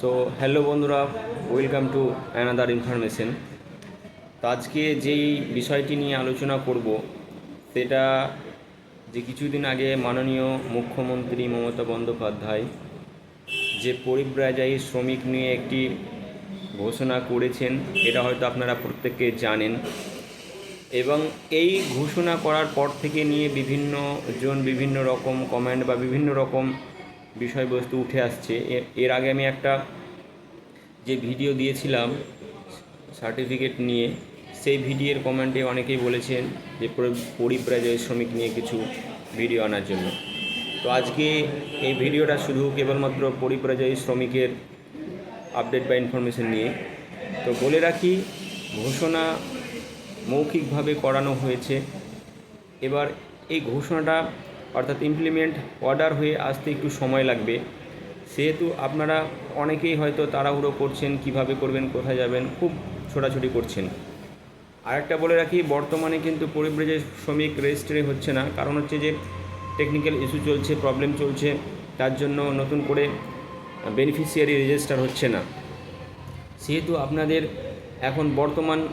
So hello বন্ধুরা welcome to another information তো আজকে যেই বিষয়টি নিয়ে আলোচনা করব, সেটা যে কিছুদিন আগে মাননীয় মুখ্যমন্ত্রী মমতা বন্দ্যোপাধ্যায় যে পরিব্রাজায়ী শ্রমিক নিয়ে একটি ঘোষণা করেছেন, এটা হয়তো আপনারা প্রত্যেকে জানেন। এবং এই ঘোষণা করার পর থেকে নিয়ে বিভিন্ন জন বিভিন্ন রকম কমেন্ট বা বিভিন্ন রকম বিষয়বস্তু উঠে আসছে। এর আগে আমি একটা যে ভিডিও দিয়েছিলাম সার্টিফিকেট নিয়ে, সেই ভিডিওর কমেন্টে অনেকেই বলেছেন যে পরি- পরিব্রাজয় শ্রমিক নিয়ে কিছু ভিডিও আনার জন্য। তো আজকে এই ভিডিওটা শুধু কেবলমাত্র পরিব্রাজয়ী শ্রমিকের আপডেট বা ইনফরমেশন নিয়ে। তো বলে রাখি, ঘোষণা মৌখিকভাবে করানো হয়েছে। এবার এই ঘোষণাটা অর্থাৎ ইমপ্লিমেন্ট অর্ডার হয়ে আসতে একটু সময় লাগবে। সেহেতু আপনারা অনেকেই হয়তো তাড়াহুড়ো করছেন, কীভাবে করবেন, কোথায় যাবেন, খুব ছোটাছুটি করছেন। আরেকটা বলে রাখি, বর্তমানে কিন্তু পরিব্রেজে শ্রমিক রেজিস্ট্রি হচ্ছে না। কারণ হচ্ছে যে টেকনিক্যাল ইস্যু চলছে প্রবলেম চলছে, তার জন্য নতুন করে বেনিফিশিয়ারি রেজিস্টার হচ্ছে না। সেহেতু আপনাদের এখন বর্তমান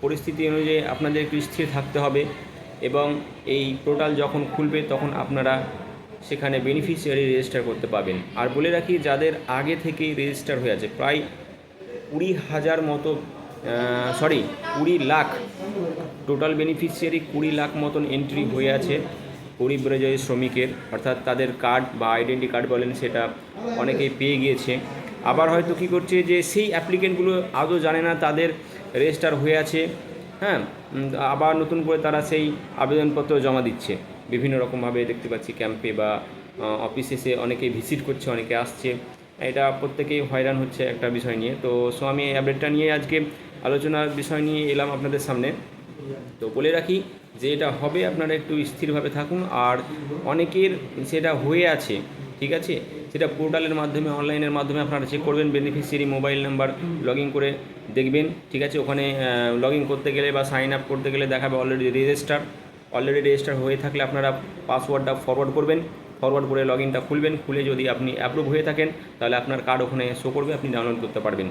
পরিস্থিতি অনুযায়ী আপনাদের একটু স্থির থাকতে হবে। এবং এই পোর্টাল যখন খুলবে, তখন আপনারা সেখানে বেনিফিশিয়ারি রেজিস্টার করতে পাবেন। আর বলে রাখি, যাদের আগে থেকেই রেজিস্টার হয়ে আছে, প্রায় কুড়ি হাজার মতো সরি কুড়ি লাখ টোটাল বেনিফিশিয়ারি কুড়ি লাখ মতন এন্ট্রি হয়ে আছে পরিব্রজয় শ্রমিকের। অর্থাৎ তাদের কার্ড বা আইডেন্টি কার্ড বলেন, সেটা অনেকেই পেয়ে গিয়েছে। আবার হয়তো কী করছে যে, সেই অ্যাপ্লিকেন্টগুলো আদৌ জানে না, তাদের রেজিস্টার হয়ে আছে। হ্যাঁ আবার নতুন করে তারা সেই আবেদনপত্র জমা দিচ্ছে। বিভিন্ন রকমভাবে দেখতে পাচ্ছি ক্যাম্পে বা অফিসে এসে অনেকেই ভিজিট করছে, অনেকে আসছে। এটা প্রত্যেকেই হয়রান হচ্ছে একটা বিষয় নিয়ে। তো সো আমি এই আপডেটটা নিয়ে আজকে আলোচনার বিষয় নিয়ে এলাম আপনাদের সামনে। তো বলে রাখি যে এটা হবে, আপনারা একটু স্থিরভাবে থাকুন। আর অনেকের সেটা হয়ে আছে, ঠিক আছে? সেটা পোর্টালের মাধ্যমে, অনলাইনের মাধ্যমে আপনারা চেক করবেন বেনিফিশিয়ারি মোবাইল নাম্বার লগ করে দেখবেন, ঠিক আছে? ওখানে লগ করতে গেলে বা সাইন আপ করতে গেলে দেখাবে অলরেডি রেজিস্টার অলরেডি রেজিস্টার হয়ে থাকলে আপনারা পাসওয়ার্ডটা ফরওয়ার্ড করবেন ফরওয়ার্ড করে লগ ইনটা খুলবেন, খুলে যদি আপনি অ্যাপ্রুভ হয়ে থাকেন, তাহলে আপনার কার্ড ওখানে শো করবে, আপনি ডাউনলোড করতে পারবেন।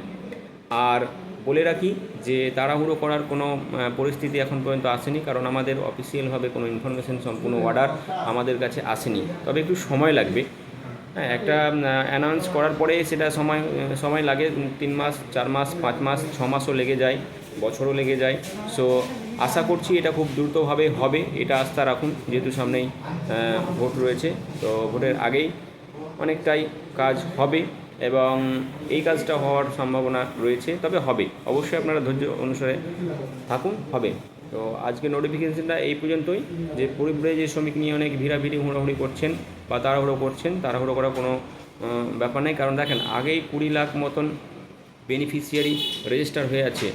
আর বলে রাখি যে তাড়াহুড়ো করার কোনো পরিস্থিতি এখন পর্যন্ত আসেনি, কারণ আমাদের অফিসিয়ালভাবে কোনো ইনফরমেশন সম্পূর্ণ অর্ডার আমাদের কাছে আসেনি। তবে একটু সময় লাগবে হ্যাঁ একটা অ্যানাউন্স করার পরে সেটা সময় সময় লাগে তিন মাস, চার মাস, পাঁচ মাস, ছ মাসও লেগে যায়, বছরও লেগে যায়। সো আশা করছি এটা খুব দ্রুতভাবে হবে, এটা আস্থা রাখুন, যেহেতু সামনেই ভোট রয়েছে। তো ভোটের আগেই অনেকটাই কাজ হবে এবং এই কাজটা হওয়ার সম্ভাবনা রয়েছে, তবে হবে। অবশ্যই আপনারা ধৈর্য অনুসারে থাকুন, হবে। তো আজকে নোটিফিকেশনটা এই পর্যন্তই যে পরিব্রয়ে যে শ্রমিক নিয়ে অনেক ভিড়াভিড়ি, হুড়োহুড়ি করছেন বা তাড়াহুড়ো করছেন, তাড়াহুড়ো করার কোনো ব্যাপার নেই। কারণ দেখেন, আগেই কুড়ি লাখ মতন বেনিফিশিয়ারি রেজিস্টার হয়ে আছে।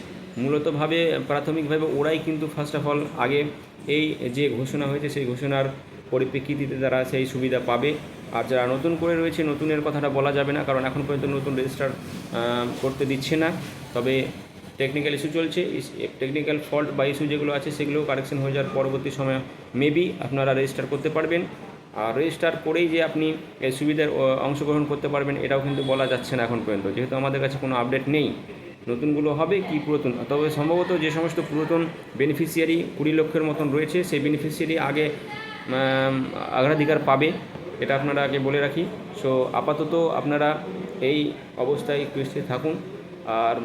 মূলতভাবে, প্রাথমিকভাবে ওরাই কিন্তু ফার্স্ট অফ অল আগে এই যে ঘোষণা হয়েছে, সেই ঘোষণার পরিপ্রেক্ষিতে তারা সেই সুবিধা পাবে। আর যারা নতুন করে রয়েছে, নতুনের কথাটা বলা যাবে না, কারণ এখন পর্যন্ত নতুন রেজিস্টার করতে দিচ্ছে না। তবে টেকনিক্যাল ইস্যু চলছে টেকনিক্যাল ফল্ট বা ইস্যু যেগুলো আছে সেগুলো কারেকশন হয়ে যাওয়ার পরবর্তী সময় মেবি আপনারা রেজিস্টার করতে পারবেন। আর রেজিস্টার করেই যে আপনি এই সুবিধার অংশগ্রহণ করতে পারবেন, এটাও কিন্তু বলা যাচ্ছে না এখন পর্যন্ত। যেহেতু আমাদের কাছে কোনো আপডেট নেই, নতুনগুলো হবে কি পুরাতন? তবে সম্ভবত যে সমস্ত পুরাতন বেনিফিশিয়ারি কুড়ি লক্ষের মতন রয়েছে, সেই বেনিফিশিয়ারি আগে অগ্রাধিকার পাবে, এটা আপনারা আগে বলে রাখি। সো আপাতত আপনারা এই অবস্থায় একটু থাকুন। আর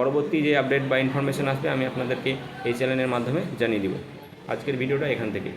পরবর্তী যে আপডেট বা ইনফরমেশন আসবে, আমি আপনাদেরকে এই চ্যানেলের মাধ্যমে জানিয়ে দিব। আজকের ভিডিওটা এখান থেকে।